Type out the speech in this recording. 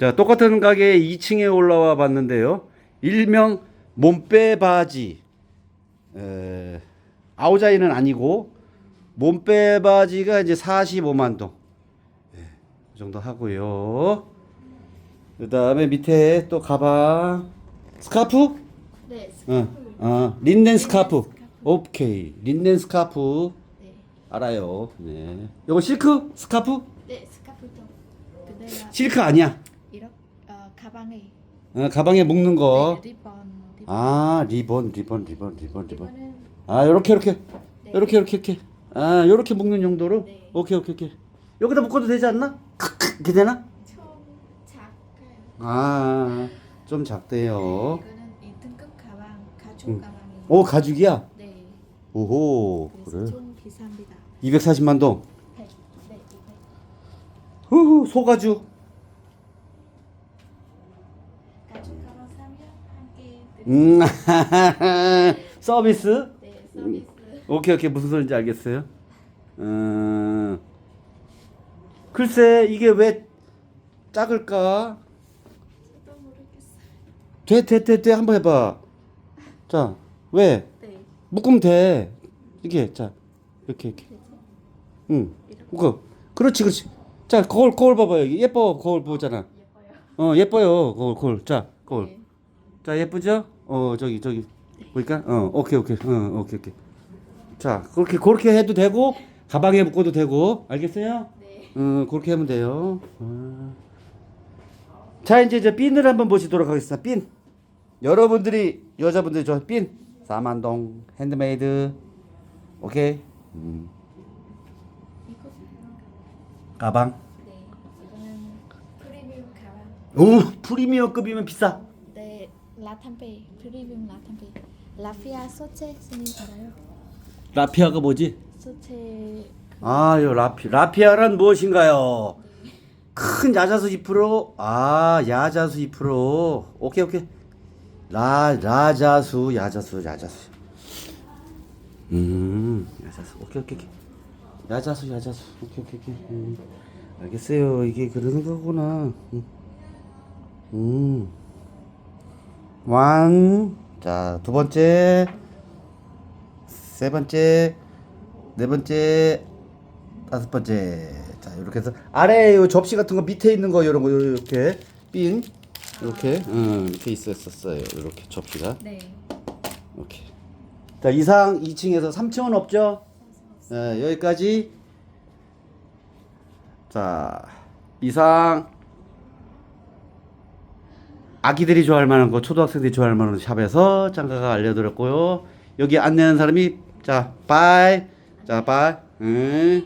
자, 똑같은 가게 2층에 올라와 봤는데요. 일명 몸빼 바지. 에, 아우자이는 아니고 몸빼 바지가 이제 45만 동. 예, 그 정도 하고요. 그다음에 밑에 또 가방 스카프? 네, 어, 스카프. 어, 린넨 스카프. 스카프. 오케이. 린넨 스카프 네, 알아요. 네. 요거 실크 스카프? 네, 스카프도 그대로 실크 아니야. 이렇게 어, 가방에 어, 가방에 묶는 거. 네, 리본, 리본. 아, 리본, 리본, 리본, 리본, 리본. 이거는 아, 요렇게, 요렇게. 네. 요렇게, 요렇게, 이렇게. 아, 요렇게 묶는 용도로? 네. 오케이, 오케이, 오케이. 여기다 묶어도 되지 않나? 이렇게 되나? 좀 작아요. 아, 좀 작대요. 이거는 이 등급 가방, 가죽 음. 가방이. 오, 가죽이야? 네, 오호, 그래서 그래. 좀 비쌉니다. 240만 동. 네, 네, 이거. 후후, 소가죽. 가죽 가방 사면 한개 드릴게요. 음, 서비스? 네, 서비스. 오케이, 오케이. 무슨 소리인지 알겠어요? 음, 글쎄, 이게 왜 작을까? 저도 모르겠어요. 돼, 돼, 돼, 돼. 한번 해봐. 자, 왜? 네, 묶으면 돼. 이게, 자, 이렇게, 이렇게. 응. 묶어. 그렇지, 그렇지. 자, 거울, 거울 봐봐요. 여기 예뻐, 거울 보잖아. 예뻐요. 어, 예뻐요. 거울, 거울. 자, 거울. 네. 자, 예쁘죠? 어, 저기, 저기. 보니까? 어, 오케이, 오케이. 어, 오케이, 오케이. 자, 그렇게, 그렇게 해도 되고, 가방에 묶어도 되고, 알겠어요? 네. 어, 그렇게 하면 돼요. 어. 자, 이제 저 핀을 한번 보시도록 하겠습니다. 핀. 여러분들이, 여자분들이 좋아하는 핀. 사만동, 핸드메이드. 오케이. 음. 가방. 네, 이거는 프리미엄 가방. 오, 프리미엄급이면 비싸. 네, 라탄페이, 프리미엄 라탄페이. 라피아 소체 스님 알아요? 라피아가 뭐지? 소체 아, 요 라피. 라피아란 무엇인가요? 큰 야자수 2%. 아, 야자수 2%. 오케이, 오케이. 라, 라자수, 야자수, 야자수. 음, 야자수. 오케이, 오케이, 오케이. 야자수, 야자수. 오케이, 오케이, 오케이. 음, 알겠어요. 이게 그러는 거구나. 음. 음. 완. 자, 두 번째. 세 번째. 네 번째. 다섯 번째. 자, 이렇게 해서 아래에 요 접시 같은 거 밑에 있는 거 이런 거 이렇게 핀 이렇게 음, 이렇게 있었었어요. 이렇게 접시가. 네. 이렇게. 자, 이상 2층에서 3층은 없죠? 네, 여기까지. 자, 이상 아기들이 좋아할 만한 거, 초등학생들이 좋아할 만한 샵에서 장가가 알려드렸고요. 여기 안내하는 사람이 자, 바이. 자, 바이. 응.